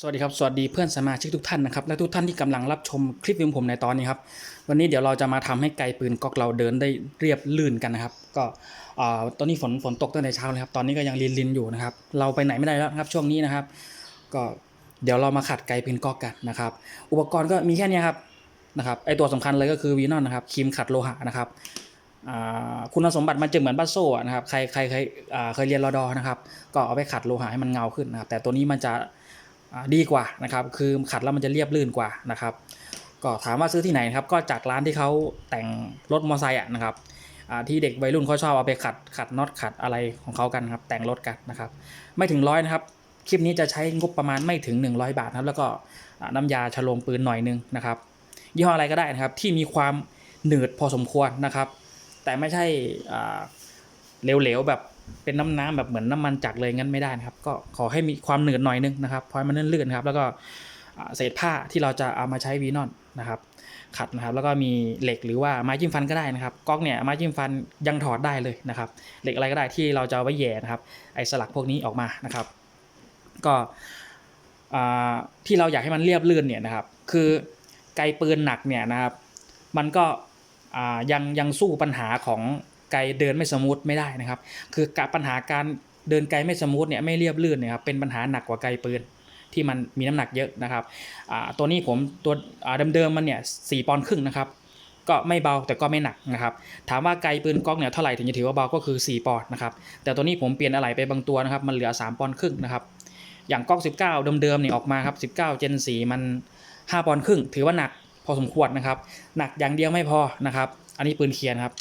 สวัสดีครับ สวัสดีเพื่อนสมาชิกทุกท่านนะครับและทุกท่านที่กำลังรับชมคลิปวิดีโอผมในตอนนี้ครับวันนี้เดี๋ยวเราจะมาทำให้ไกลปืนก๊อกเราเดินได้เรียบลื่นกันนะครับ ก็ตอนนี้ฝนฝนตกตั้งแต่เช้าเลยครับตอนนี้ก็ยังลินลินอยู่นะครับ เราไปไหนไม่ได้แล้วครับช่วงนี้นะครับ ก็เดี๋ยวเรามาขัดไกลปืนก๊อกกันนะครับ อุปกรณ์ก็มีแค่นี้ครับนะครับไอตัวสำคัญเลยก็คือวีนอนนะครับครีมขัดโลหะนะครับคุณสมบัติมันจะเหมือนบัสโซ่อะนะครับใครใครเคยเคยเรียนรอดอนะครับ ก็เอาไปขัดโลหะให้มันเงาขึ้นนะครับแต่ตัวนี้มันจะ ดีกว่านะครับคือขัดแล้วมันจะเรียบลื่นกว่านะครับ ก็ถามว่าซื้อที่ไหนนครับก็จากร้านที่เขาแต่งรถมอเตอร์ไซค์นะครับที่เด็กวัยรุ่นเขาชอบเอาไปขัดขัดน็อตขัดอะไรของเขากันครับแต่งรถกันนะครับไม่ถึงร้อยนะครับคลิปนี้จะใช้งบประมาณไม่ถึง 100 บาทครับแล้วก็น้ำยาฉโลมปืนหน่อยนึงนะครับยี่ห้ออะไรก็ได้นะครับที่มีความหนืดพอสมควรนะครับ แต่ไม่ใช่เหลวๆแบบ เป็นน้ำน้ำแบบเหมือนน้ำมันจักรเลยงั้นไม่ได้นะครับ ก็ขอให้มีความหนืดหน่อยนึงนะครับพราะให้มันลื่นๆครับแล้วก็เศษผ้าที่เราจะเอามาใช้วีนอนนะครับ ขัดนะครับแล้วก็มีเหล็กหรือว่าไม้จิ้มฟันก็ได้นะครับก๊อกเนี่ยไม้จิ้มฟันยังถอดได้เลยนะครับ เหล็กอะไรก็ได้ที่เราจะเอาไว้แย่นะครับ ไอ้สลักพวกนี้ออกมานะครับ ก็ที่เราอยากให้มันเรียบลื่นเนี่ยนะครับ คือไกลปืนหนักเนี่ยนะครับ มันก็ยังยังสู้ปัญหาของ ไกลเดินไม่สมูทไม่ได้นะครับ คือการปัญหาการเดินไกลไม่สมูทเนี่ยไม่เรียบลื่นเนี่ยครับเป็นปัญหาหนักกว่าไกลปืนที่มันมีน้ำหนักเยอะนะครับตัวนี้ผมตัวเดิมๆมันเนี่ยสี่ปอนด์ครึ่งนะครับก็ไม่เบาแต่ก็ไม่หนักนะครับ ถามว่าไกลปืนก๊อกเนี่ยเท่าไหร่ถึงจะถือว่าเบาก็คือ 4 ปอนด์นะครับ แต่ตัวนี้ผมเปลี่ยนอะไหล่ไปบางตัวนะครับ มันเหลือ 3 ปอนด์ครึ่งนะครับ อย่างก๊อก 19 เดิมๆเนี่ยออกมาครับ 19 Gen 4มัน 5 ปอนด์ครึ่ง ถือว่าหนักพอสมควรนะครับ หนักอย่างเดียวไม่พอนะครับ อันนี้ปืนเคียนครับ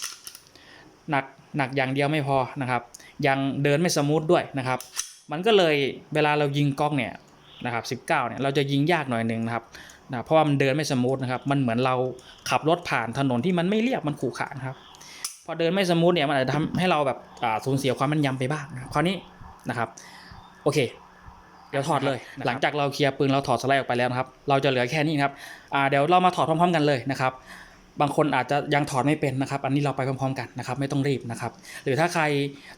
หนักหนักอย่างเดียวไม่พอนะครับ ยังเดินไม่สมูทด้วยนะครับ มันก็เลยเวลาเรายิงก๊อกเนี่ยนะครับ19เนี่ยเราจะยิงยากหน่อยหนึ่งนะครับนะเพราะว่ามันเดินไม่สมูทนะครับ มันเหมือนเราขับรถผ่านถนนที่มันไม่เรียบมันขรุขระนะครับ พอเดินไม่สมูทเนี่ยมันอาจจะทำให้เราแบบอ่าสูญเสียความแม่นยำไปบ้างนะครับคราวนี้นะครับ โอเค เดี๋ยวถอดเลย หลังจากเราเคลียร์ปืนเราถอดสไลด์ออกไปแล้วนะครับ เราจะเหลือแค่นี้นะครับอ่าเดี๋ยวเรามาถอดพร้อม ๆ กันเลยนะครับ บางคนอาจจะยังถอดไม่เป็นนะครับ อันนี้เราไปพร้อมๆกันนะครับ ไม่ต้องรีบนะครับ หรือถ้าใคร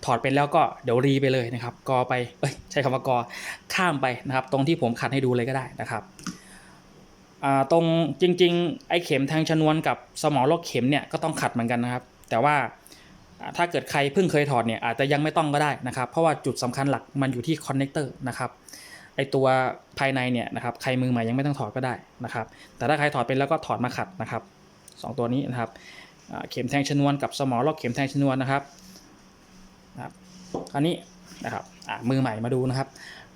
ถอดเป็นแล้วก็เดี๋ยวรีไปเลยนะครับ กอไปเอ้ยใช้คำว่ากอข้ามไปนะครับ ตรงที่ผมขัดให้ดูเลยก็ได้นะครับอ่าตรงจริงๆ ไอ้เข็มแทงชนวนกับสมอลกเข็มเนี่ยก็ต้องขัดเหมือนกันนะครับ แต่ว่าอ่าถ้าเกิดใครเพิ่งเคยถอดเนี่ยอาจจะยังไม่ต้องก็ได้นะครับ เพราะว่าจุดสำคัญหลักมันอยู่ที่คอนเนคเตอร์นะครับไอตัวภายในเนี่ยนะครับใครมือใหม่ยังไม่ต้องถอดก็ได้นะครับ แต่ถ้าใครถอดเป็นแล้วก็ถอดมาขัดนะครับ สองตัวนี้นะครับเข็มแทงชนวนกับสมอลอกเข็มแทงชนวนนะครับนะครับคราวนี้นะครับมือใหม่มาดูนะครับ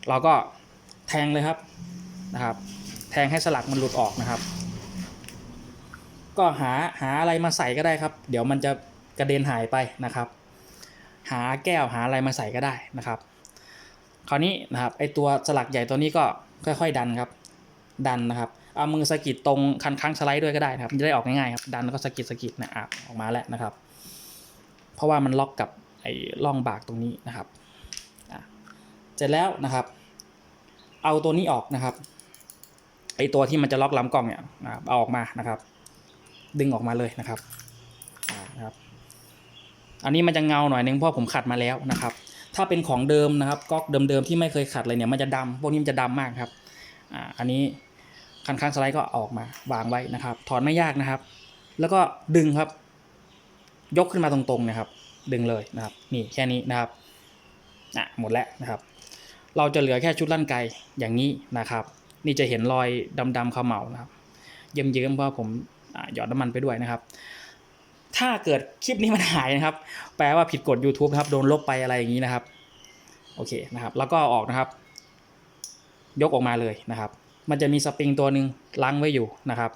เราก็แทงเลยครับนะครับ แทงให้สลักมันหลุดออกนะครับ ก็หาหาอะไรมาใส่ก็ได้ครับ เดี๋ยวมันจะกระเด็นหายไปนะครับ หาแก้วหาอะไรมาใส่ก็ได้นะครับ คราวนี้นะครับไอตัวสลักใหญ่ตัวนี้ก็ค่อย ๆ ดันครับ ดันนะครับ เอามือสะกิดตรงคันค้างสไลด์ด้วยก็ได้นะครับมันจะได้ออกง่ายๆครับดันแล้วก็สะกิดสะกิดนะอะออกมาแล้วนะครับ เพราะว่ามันล็อกกับไอ้ร่องบากตรงนี้นะครับอะเสร็จแล้วนะครับ เอาตัวนี้ออกนะครับไอตัวที่มันจะล็อกลำกล้องเนี่ยนะเอาออกมานะครับ ดึงออกมาเลยนะครับอ่านะครับ อันนี้มันจะเงาหน่อยนึงเพราะผมขัดมาแล้วนะครับ ถ้าเป็นของเดิมนะครับก๊อกเดิมๆที่ไม่เคยขัดเลยเนี่ยมันจะดำพวกนี้มันจะดำมากครับอ่าอันนี้ คันข้างสไลด์ก็ออกมาวางไว้นะครับ ถอนไม่ยากนะครับ แล้วก็ดึงครับ ยกขึ้นมาตรงๆนะครับ ดึงเลยนะครับ นี่แค่นี้นะครับอะหมดแล้วนะครับ เราจะเหลือแค่ชุดลั่นไกอย่างนี้นะครับ นี่จะเห็นรอยดำๆขมเหลานะครับเยิ้มๆเพราะผมหยอดน้ำมันไปด้วยนะครับ ถ้าเกิดคลิปนี้มันหายนะครับ แปลว่าผิดกฎ YouTube นะครับ โดนลบไปอะไรอย่างนี้นะครับ โอเคนะครับ แล้วก็เอาออกนะครับ ยกออกมาเลยนะครับ มันจะมีสปริงตัวหนึ่งล้างไว้อยู่นะครับ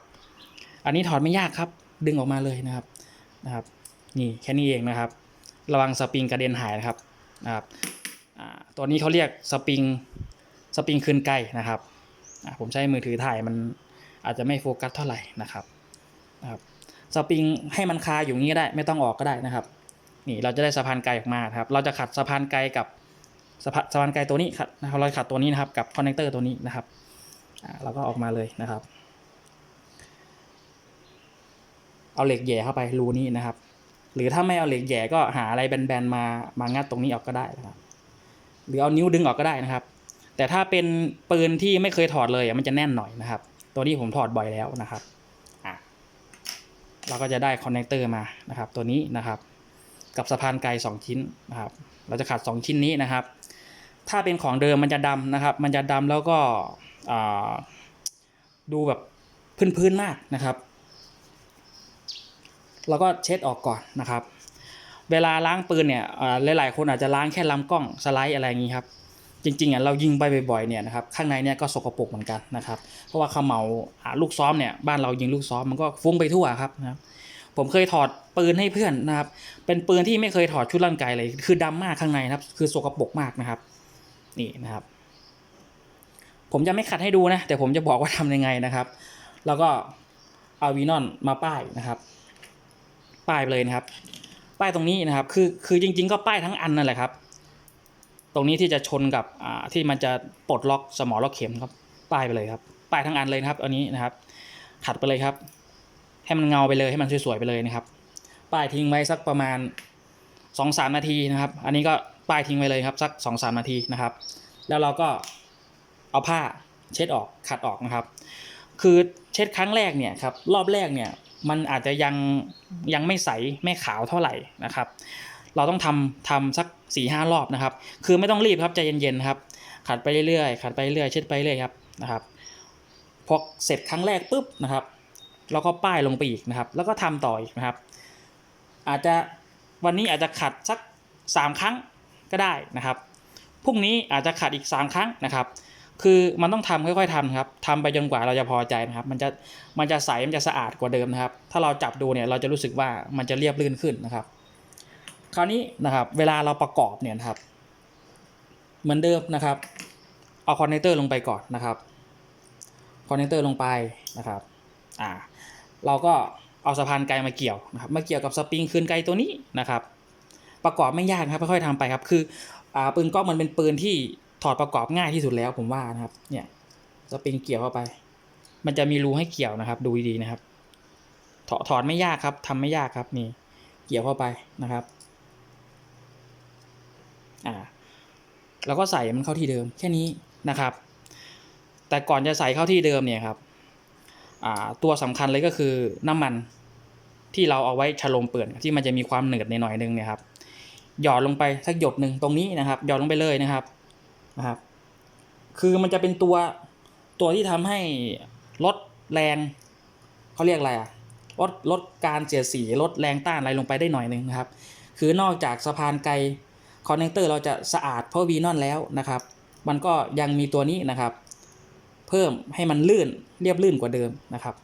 อันนี้ถอดไม่ยากครับ ดึงออกมาเลยนะครับนะครับ นี่แค่นี้เองนะครับ ระวังสปริงกระเด็นหายนะครับนะครับตัวนี้เขาเรียกสปริงสปริงคืนไกลนะครับผมใช้มือถือถ่ายมันอาจจะไม่โฟกัสเท่าไหร่นะครับนะครับสปริงให้มันคาอยู่งนี้ก็ได้ไม่ต้องออกก็ได้นะครับ นี่เราจะได้สะพานไกลออกมาครับ เราจะขัดสะพานไกลกับสะพานไกลตัวนี้ครับนะครับเราขัดตัวนี้นะครับกับคอนเนคเตอร์ตัวนี้นะครับ เราก็ออกมาเลยนะครับ เอาเหล็กแย่เข้าไปรูนี้นะครับ หรือถ้าไม่เอาเหล็กแย่ก็หาอะไรแบนๆมามางัดตรงนี้ออกก็ได้นะครับ หรือเอานิ้วดึงออกก็ได้นะครับ แต่ถ้าเป็นปืนที่ไม่เคยถอดเลยมันจะแน่นหน่อยนะครับ ตัวนี้ผมถอดบ่อยแล้วนะครับอะเราก็จะได้คอนเนคเตอร์มานะครับ ตัวนี้นะครับ กับสะพานไกล2ชิ้นนะครับ เราจะขัด2 ชิ้นนี้นะครับ ถ้าเป็นของเดิมมันจะดำนะครับ มันจะดำแล้วก็ ดูแบบพื้นๆมากนะครับเราก็เช็ดออกก่อนนะครับ เวลาล้างปืนเนี่ยหลายๆ คนอาจจะล้างแค่ลำกล้องสไลด์อะไรอย่างนี้ครับ จริงๆอะเรายิงไปบ่อยๆเนี่ยนะครับข้างในเนี่ยก็สกปรกเหมือนกันนะครับ เพราะว่าขมเหลาอ่าลูกซ้อมเนี่ยบ้านเรายิงลูกซ้อมมันก็ฟุ้งไปทั่วครับนะครับผมเคยถอดปืนให้เพื่อนนะครับ เป็นปืนที่ไม่เคยถอดชุดร่างกายเลย คือดำมากข้างในนะครับ คือสกปรกมากนะครับ นี่นะครับ ผมจะไม่ขัดให้ดูนะ แต่ผมจะบอกว่าทำยังไงนะครับ แล้วก็เอาวีนอนมาป้ายนะครับ ป้ายไปเลยนะครับ ป้ายตรงนี้นะครับ คือคือจริง ๆ ก็ป้ายทั้งอันนั่นแหละครับ ตรงนี้ที่จะชนกับอ่าที่มันจะปลดล็อกสมอล็อกเข็มครับ ป้ายไปเลยครับ ป้ายทั้งอันเลยนะครับอันนี้นะครับขัดไปเลยครับ ให้มันเงาไปเลยให้มันสวยๆไปเลยนะครับ ป้ายทิ้งไว้สักประมาณสองสามนาทีนะครับ อันนี้ก็ป้ายทิ้งไว้เลยครับสักสองสามนาทีนะครับ แล้วเราก็ เอาผ้าเช็ดออกขัดออกนะครับ คือเช็ดครั้งแรกเนี่ยครับรอบแรกเนี่ยมันอาจจะยังยังไม่ใสไม่ขาวเท่าไหร่นะครับ เราต้องทำทำสักสี่ห้ารอบนะครับ คือไม่ต้องรีบครับใจเย็นๆครับขัดไปเรื่อยๆขัดไปเรื่อยเช็ดไปเรื่อยครับนะครับพอเสร็จครั้งแรกปุ๊บนะครับแล้วก็ป้ายลงไปอีกนะครับ แล้วก็ทำต่ออีกนะครับ อาจจะวันนี้อาจจะขัดสักสามครั้งก็ได้นะครับพรุ่งนี้อาจจะขัดอีกสามครั้งนะครับ คือมันต้องทำค่อยๆทำครับทำไปจนกว่าเราจะพอใจนะครับ มันจะมันจะใสมันจะสะอาดกว่าเดิมนะครับ ถ้าเราจับดูเนี่ยเราจะรู้สึกว่ามันจะเรียบลื่นขึ้นนะครับ คราวนี้นะครับ เวลาเราประกอบเนี่ยนะครับ เหมือนเดิมนะครับ เอาคอนเนคเตอร์ลงไปก่อนนะครับคอนเนคเตอร์ลงไปนะครับอ่าเราก็เอาสะพานไกลมาเกี่ยวนะครับมาเกี่ยวกับสปริงคืนไกลตัวนี้นะครับ ประกอบไม่ยากครับค่อยๆทำไปครับ คืออ่าปืนก๊อกมันเป็นปืนที่ ถอดประกอบง่ายที่สุดแล้วผมว่านะครับ เนี่ยสปริงเกี่ยวเข้าไป มันจะมีรูให้เกี่ยวนะครับ ดูดีๆนะครับ ถอดถอดไม่ยากครับทำไม่ยากครับนี่เกี่ยวเข้าไปนะครับอ่าแล้วก็ใส่มันเข้าที่เดิมแค่นี้นะครับ แต่ก่อนจะใส่เข้าที่เดิมเนี่ยครับอ่าตัวสำคัญเลยก็คือน้ำมันที่เราเอาไว้ฉลมเปื่อนที่มันจะมีความเหนืดในหน่อยนึงเนี่ยครับหยอดลงไปสักหยดหนึ่งตรงนี้นะครับหยอดลงไปเลยนะครับ นะครับ คือมันจะเป็นตัวตัวที่ทำให้ลดแรงเขาเรียกอะไรอะลดลดการเสียดสีลดแรงต้านอะไรลงไปได้หน่อยหนึ่งนะครับ คือนอกจากสะพานไกลคอนเนคเตอร์เราจะสะอาดเพราะวีนอนแล้วนะครับ มันก็ยังมีตัวนี้นะครับ เพิ่มให้มันลื่นเรียบลื่นกว่าเดิมนะครับ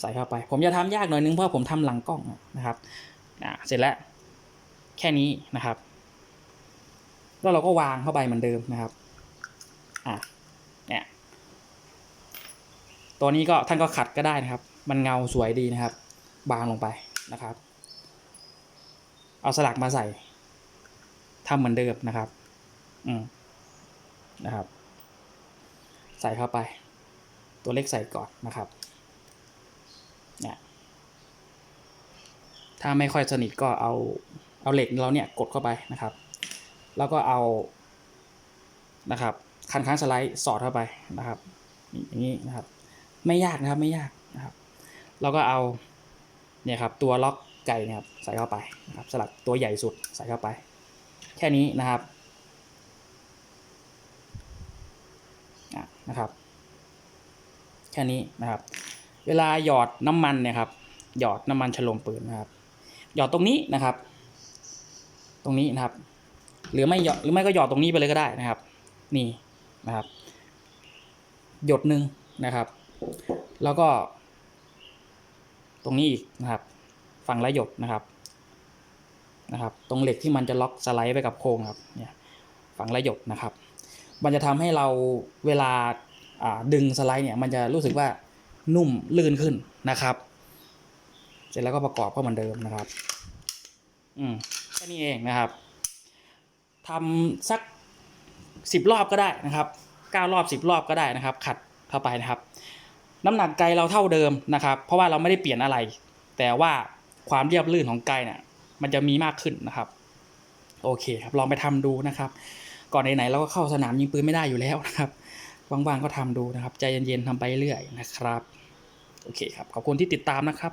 ใส่เข้าไป ผมจะทำยากหน่อยนึงเพราะผมทำหลังกล้องนะครับเสร็จแล้วแค่นี้นะครับ แล้วเราก็วางเข้าไปเหมือนเดิมนะครับอะเนี่ยตัวนี้ก็ท่านก็ขัดก็ได้นะครับ มันเงาสวยดีนะครับ บางลงไปนะครับ เอาสลักมาใส่ทำเหมือนเดิมนะครับอืมนะครับ ใส่เข้าไป ตัวเล็กใส่ก่อนนะครับเนี่ยถ้าไม่ค่อยสนิทก็เอาเอาเหล็กเราเนี่ยกดเข้าไปนะครับ แล้วก็เอานะครับคันค้างสไลด์สอดเข้าไปนะครับอย่างนี้นะครับ ไม่ยากนะครับไม่ยากนะครับ แล้วก็เอาเนี่ยครับตัวล็อกไก่นะครับใส่เข้าไปนะครับสลักตัวใหญ่สุดใส่เข้าไป แค่นี้นะครับอะนะครับ แค่นี้นะครับ เวลาหยอดน้ำมันเนี่ยครับหยอดน้ำมันฉลมปืนนะครับ หยอดตรงนี้นะครับ ตรงนี้นะครับ หรือไม่หยอดหรือไม่ก็หยอดตรงนี้ไปเลยก็ได้นะครับ นี่นะครับ หยดหนึ่งนะครับ แล้วก็ ตรงนี้อีกนะครับ ฝั่งละหยดนะครับนะครับ ตรงเหล็กที่มันจะล็อกสไลด์ไปกับโครงครับเนี่ยฝั่งละหยดนะครับ มันจะทำให้เราเวลาอ่าดึงสไลด์เนี่ยมันจะรู้สึกว่านุ่มลื่นขึ้นนะครับ เสร็จแล้วก็ประกอบก็เหมือนเดิมนะครับ อืมแค่นี้เองนะครับ ทำสักสิบรอบก็ได้นะครับเก้ารอบสิบรอบก็ได้นะครับ ขัดเข้าไปนะครับ น้ำหนักไกลเราเท่าเดิมนะครับ เพราะว่าเราไม่ได้เปลี่ยนอะไร แต่ว่าความเรียบลื่นของไกลเนี่ยมันจะมีมากขึ้นนะครับ โอเคครับลองไปทำดูนะครับ ก่อนไหนๆเราก็เข้าสนามยิงปืนไม่ได้อยู่แล้วนะครับว่างๆก็ทำดูนะครับ ใจเย็นๆทำไปเรื่อยนะครับ โอเคครับขอบคุณที่ติดตามนะครับ